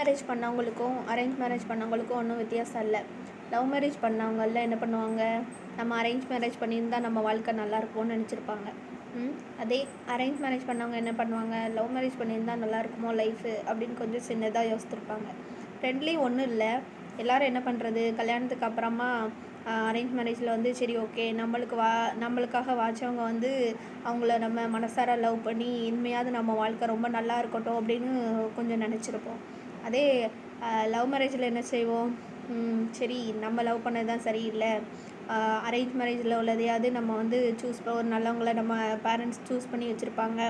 Marriage பண்ணவங்களுக்கும் arrange marriage பண்ணவங்களுக்கும் ஒன்றும் வித்தியாசம் இல்லை. லவ் மேரேஜ் பண்ணவங்களில் என்ன பண்ணுவாங்க? நம்ம அரேஞ்ச் மேரேஜ் பண்ணியிருந்தால் நம்ம வாழ்க்கை நல்லா இருக்கும்னு நினச்சிருப்பாங்க. அதே அரேஞ்ச் மேரேஜ் பண்ணவங்க என்ன பண்ணுவாங்க? லவ் மேரேஜ் பண்ணியிருந்தால் நல்லாயிருக்குமோ லைஃபு அப்படின்னு கொஞ்சம் சின்னதாக யோசிச்சிருப்பாங்க ரெண்டுலேயும் ஒன்றும் இல்லை. எல்லாரும் என்ன பண்ணுறது கல்யாணத்துக்கு அப்புறமா அரேஞ்ச் மேரேஜில் வந்து சரி ஓகே நம்மளுக்கு வா நம்மளுக்காக வாச்சவங்க வந்து அவங்கள நம்ம மனசார லவ் பண்ணி இனிமையாவது நம்ம வாழ்க்கை ரொம்ப நல்லா இருக்கட்டும் அப்படின்னு கொஞ்சம் நினச்சிருப்போம். அதே லவ் மேரேஜில் என்ன செய்வோம்? சரி நம்ம லவ் பண்ணது தான் சரியில்லை. அரேஞ்ச் மேரேஜில் உள்ளதையாவது நம்ம வந்து சூஸ் ஒரு நல்லவங்கள நம்ம பேரண்ட்ஸ் சூஸ் பண்ணி வச்சுருப்பாங்க.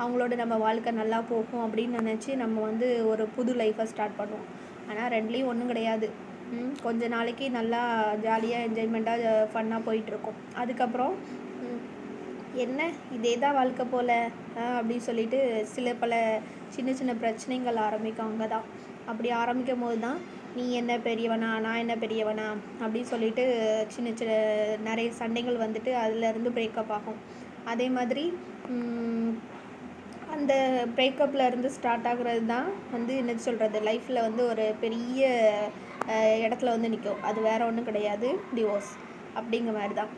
அவங்களோட நம்ம வாழ்க்கை நல்லா போகும் அப்படின்னு நினச்சி நம்ம வந்து ஒரு புது லைஃப்பை ஸ்டார்ட் பண்ணுவோம். ஆனால் ரெண்டுலேயும் ஒன்றும் கிடையாது. கொஞ்ச நாளைக்கு நல்லா ஜாலியாக என்ஜாய்மெண்ட்டாக ஃபன்னாக போயிட்டுருக்கும் அதுக்கப்புறம் என்ன? இதே தான் வாழ்க்கை போல் அப்படின்னு சொல்லிட்டு சில பல சின்ன சின்ன பிரச்சனைகள் ஆரம்பிக்கும் அங்கே தான் அப்படி ஆரம்பிக்கும் போது தான் நீ என்ன பெரியவனா நான் என்ன பெரியவனா அப்படின்னு சொல்லிட்டு சின்ன சின்ன நிறைய சண்டைகள் வந்துட்டு அதுலேருந்து பிரேக்கப் ஆகும். அதே மாதிரி அந்த பிரேக்கப்பில் இருந்து ஸ்டார்ட் ஆகுறது தான் வந்து என்ன சொல்கிறது லைஃப்பில் வந்து ஒரு பெரிய இடத்துல வந்து நிற்கும் அது வேறு ஒன்றும் கிடையாது. டிவோர்ஸ் அப்படிங்கிற மாதிரி தான்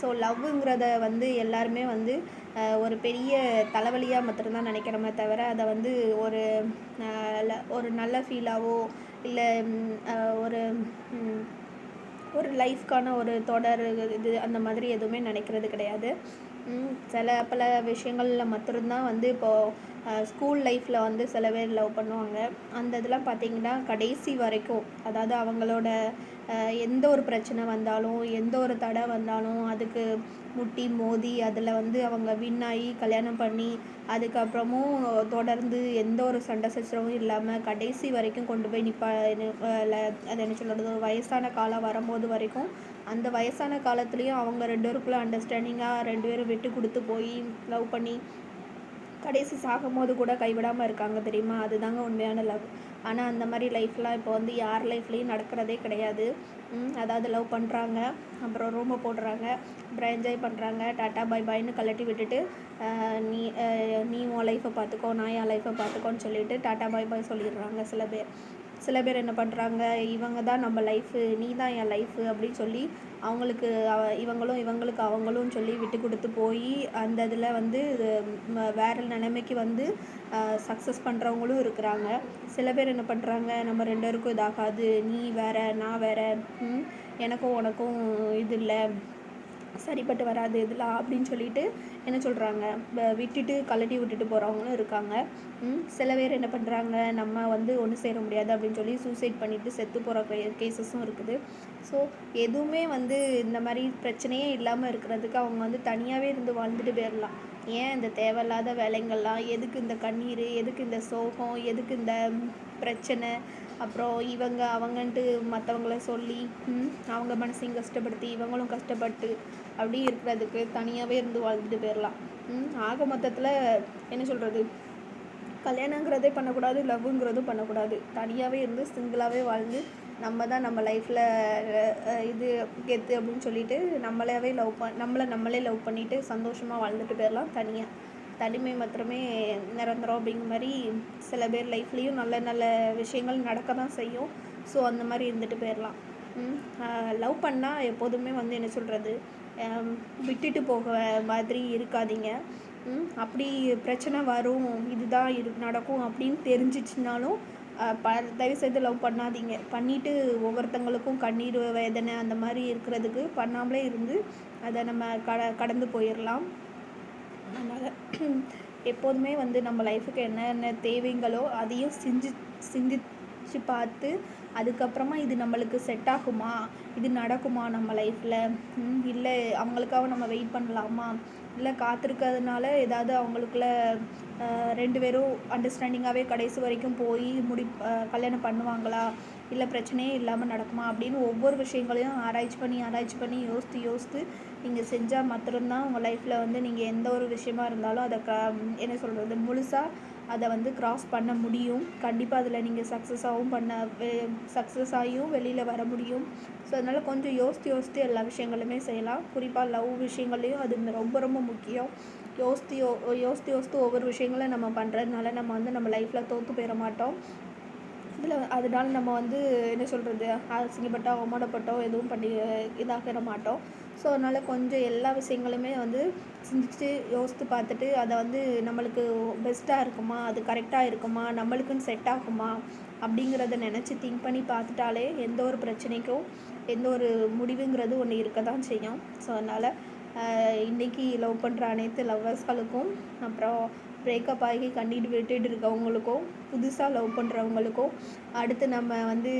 ஸோ லவ்ங்கிறத வந்து எல்லாருமே வந்து ஒரு பெரிய தலைவலியாக மட்டும்தான் நினைக்கிறோமே தவிர அதை வந்து ஒரு ஒரு நல்ல ஃபீலாவோ இல்லை ஒரு ஒரு லைஃப்க்கான ஒரு தொடர் இது அந்த மாதிரி எதுவுமே நினைக்கிறது கிடையாது. சில பல விஷயங்களில் மட்டும்தான் வந்து இப்போது ஸ்கூல் லைஃப்பில் வந்து சில பேர் லவ் பண்ணுவாங்க. அந்த இதெல்லாம் பார்த்திங்கன்னா கடைசி வரைக்கும். அதாவது அவங்களோட எந்த ஒரு பிரச்சனை வந்தாலும் எந்த ஒரு தடை வந்தாலும் அதுக்கு முட்டி மோதி அதில் வந்து அவங்க வின் ஆகி கல்யாணம் பண்ணி அதுக்கப்புறமும் தொடர்ந்து எந்த ஒரு சண்டை சச்சரவும் இல்லாமல் கடைசி வரைக்கும் கொண்டு போய் நிற்பா அது என்ன சொல்கிறது ஒரு வயசான காலம் வரும்போது வரைக்கும் அந்த வயசான காலத்துலேயும் அவங்க ரெண்டு பேருக்குள்ள அண்டர்ஸ்டாண்டிங்காக ரெண்டு பேரும் விட்டு கொடுத்து போய் லவ் பண்ணி கடைசி சாகும்போது கூட கைவிடாமல் இருக்காங்க தெரியுமா? அதுதாங்க உண்மையான லவ் ஆனால் அந்த மாதிரி லைஃப்லாம் இப்போ வந்து யார் லைஃப்லேயும் நடக்கிறதே கிடையாது. அதாவது லவ் பண்ணுறாங்க அப்புறம் ரூமை போடுறாங்க அப்புறம் என்ஜாய் பண்ணுறாங்க டாட்டா பை பாய்னு கழட்டி விட்டுட்டு நீ நீ உன் லைஃப்பை பார்த்துக்கோ நான் என் லைஃப்பை பார்த்துக்கோன்னு சொல்லிட்டு டாட்டா பை பாய் சொல்லிடுறாங்க சில பேர். சில பேர் என்ன பண்ணுறாங்க இவங்க தான் நம்ம லைஃபு நீ தான் என் லைஃபு அப்படின்னு சொல்லி அவங்களுக்கு அவ- இவங்களும் இவங்களுக்கு அவங்களும் சொல்லி விட்டு கொடுத்து போய் அந்த இதில் வந்து வேற நிலைமைக்கு வந்து சக்ஸஸ் பண்ணுறவங்களும் இருக்கிறாங்க. சில பேர் என்ன பண்ணுறாங்க நம்ம ரெண்டு பேருக்கும் இதாகாது நீ வேற நான் வேற எனக்கும் உனக்கும் இது இல்லை. சரிப்பட்டு வராது இதெல்லாம் அப்படின்னு சொல்லிட்டு என்ன சொல்கிறாங்க விட்டுட்டு கழட்டி விட்டுட்டு போகிறவங்களும் இருக்காங்க. சில பேர் என்ன பண்ணுறாங்க நம்ம வந்து ஒன்றும் சேர முடியாது அப்படின்னு சொல்லி சூசைட் பண்ணிவிட்டு செத்து போகிற கேசஸும் இருக்குது. ஸோ எதுவுமே வந்து இந்த மாதிரி பிரச்சனையே இல்லாமல் இருக்கிறதுக்கு அவங்க வந்து தனியாகவே இருந்து வாழ்ந்துட்டு போயிடலாம் ஏன் இந்த தேவையில்லாத வேலைங்கள்லாம்? எதுக்கு இந்த கண்ணீர்? எதுக்கு இந்த சோகம்? எதுக்கு இந்த பிரச்சனை? அப்புறம் இவங்க அவங்கன்ட்டு மற்றவங்கள சொல்லி அவங்க மனசையும் கஷ்டப்படுத்தி இவங்களும் கஷ்டப்பட்டு அப்படி இருக்கிறதுக்கு தனியாகவே இருந்து வாழ்ந்துட்டு போயிடலாம் ஆக மொத்தத்தில் என்ன சொல்கிறது கல்யாணங்கிறதே பண்ணக்கூடாது லவ்ங்கிறதும் பண்ணக்கூடாது. தனியாகவே இருந்து சிங்கிளாகவே வாழ்ந்து நம்ம தான் நம்ம லைஃப்பில் இது கெத்து அப்படின்னு சொல்லிட்டு நம்மளாவே லவ் பண் நம்மளை நம்மளே லவ் பண்ணிவிட்டு சந்தோஷமாக வாழ்ந்துட்டு போயிடலாம் தனியாக தனிமை மாத்திரமே நிரந்தரம் அப்படிங்கிற மாதிரி சில பேர் லைஃப்லேயும் நல்ல நல்ல விஷயங்கள் நடக்க தான் செய்யும். ஸோ அந்த மாதிரி இருந்துட்டு போயிடலாம் லவ் பண்ணால் எப்போதுமே வந்து என்ன சொல்கிறது விட்டுட்டு போக மாதிரி இருக்காதீங்க. அப்படி பிரச்சனை வரும் இதுதான் இரு நடக்கும் அப்படின்னு தெரிஞ்சிச்சுனாலும் ப ப தயவுசெய்து லவ் பண்ணாதீங்க. பண்ணிவிட்டு ஒவ்வொருத்தங்களுக்கும் கண்ணீர் வேதனை அந்த மாதிரி இருக்கிறதுக்கு பண்ணாமலே இருந்து அதை நம்ம கட கடந்து போயிடலாம் அதனால் எப்போதுமே வந்து நம்ம லைஃபுக்கு என்னென்ன தேவைங்களோ அதையும் சிந்தி சிந்திச்சு பார்த்து அதுக்கப்புறமா இது நம்மளுக்கு செட் ஆகுமா? இது நடக்குமா நம்ம லைஃப்பில் இல்லை அவங்களுக்காக நம்ம வெயிட் பண்ணலாமா? இல்லை காத்திருக்கிறதுனால ஏதாவது அவங்களுக்குள்ள ரெண்டு பேரும் அண்டர்ஸ்டாண்டிங்காகவே கடைசி வரைக்கும் போய் முடி கல்யாணம் பண்ணுவாங்களா? இல்லை பிரச்சனையே இல்லாமல் நடக்குமா அப்படின்னு ஒவ்வொரு விஷயங்களையும் ஆராய்ச்சி பண்ணி ஆராய்ச்சி பண்ணி யோசித்து யோசித்து நீங்கள் செஞ்சால் மாத்திரம்தான் உங்கள் லைஃப்பில் வந்து நீங்கள் எந்த ஒரு விஷயமா இருந்தாலும் அதை க என்ன சொல்கிறது முழுசாக அதை வந்து கிராஸ் பண்ண முடியும். கண்டிப்பாக அதில் நீங்கள் சக்ஸஸாகவும் பண்ண சக்ஸஸ் ஆகியும் வெளியில் வர முடியும். ஸோ அதனால் கொஞ்சம் யோசித்து யோசித்து எல்லா விஷயங்களுமே செய்யலாம். குறிப்பாக லவ் விஷயங்களையும் அது ரொம்ப ரொம்ப முக்கியம். யோசித்து யோ யோசித்து யோசித்து ஒவ்வொரு விஷயங்களும் நம்ம பண்ணுறதுனால நம்ம வந்து நம்ம லைஃப்பில் தோற்று போயிட மாட்டோம். இதில் அதனால நம்ம வந்து என்ன சொல்கிறது அசிங்கப்பட்டோ அவமானப்பட்டோ எதுவும் பண்ணி இதாகிட மாட்டோம். ஸோ அதனால் கொஞ்சம் எல்லா விஷயங்களுமே வந்து சிந்திச்சு யோசித்து பார்த்துட்டு அதை வந்து நம்மளுக்கு பெஸ்ட்டாக இருக்குமா அது கரெக்டாக இருக்குமா நம்மளுக்குன்னு செட் ஆகுமா அப்படிங்கிறத நினச்சி திங்க் பண்ணி பார்த்துட்டாலே எந்த ஒரு பிரச்சனைக்கும் எந்த ஒரு முடிவுங்கிறது ஒன்று இருக்க தான் செய்யும். ஸோ அதனால் இன்றைக்கி லவ் பண்ணுற அனைத்து லவ்வர்ஸ்களுக்கும் அப்புறம் பிரேக்கப் ஆகி கண்ணீர் விட்டுட்டு இருக்கவங்களுக்கும் புதுசாக லவ் பண்ணுறவங்களுக்கும் அடுத்து நம்ம வந்து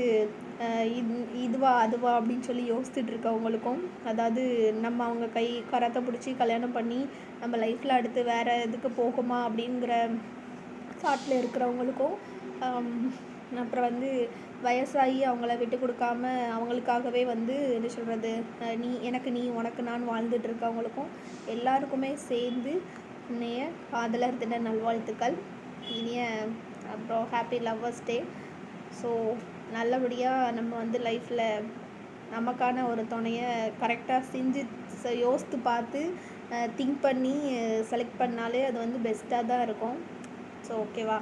இது இதுவா அதுவா அப்படின்னு சொல்லி யோசிச்சுட்டு இருக்கவங்களுக்கும் அதாவது நம்ம அவங்க கை கரத்தை பிடிச்சி கல்யாணம் பண்ணி நம்ம லைஃப்பில் அடுத்து வேறு இதுக்கு போகுமா அப்படிங்கிற தாட்டில் இருக்கிறவங்களுக்கும் அப்புறம் வந்து வயசாகி அவங்கள விட்டு கொடுக்காம அவங்களுக்காகவே வந்து என்ன சொல்கிறது நீ எனக்கு நீ உனக்கு நான் வாழ்ந்துட்டு இருக்கவங்களுக்கும் எல்லாருக்குமே சேர்ந்து இன்றைய காதலர் தின நல்வாழ்த்துக்கள். இனிய அப்புறம் ஹாப்பி லவ்வர்ஸ் டே ஸோ நல்லபடியாக நம்ம வந்து லைஃப்பில் நமக்கான ஒரு துணையை கரெக்டாக செஞ்சு யோசித்து பார்த்து திங்க் பண்ணி செலக்ட் பண்ணாலே அது வந்து பெஸ்ட்டாக தான் இருக்கும். ஸோ ஓகேவா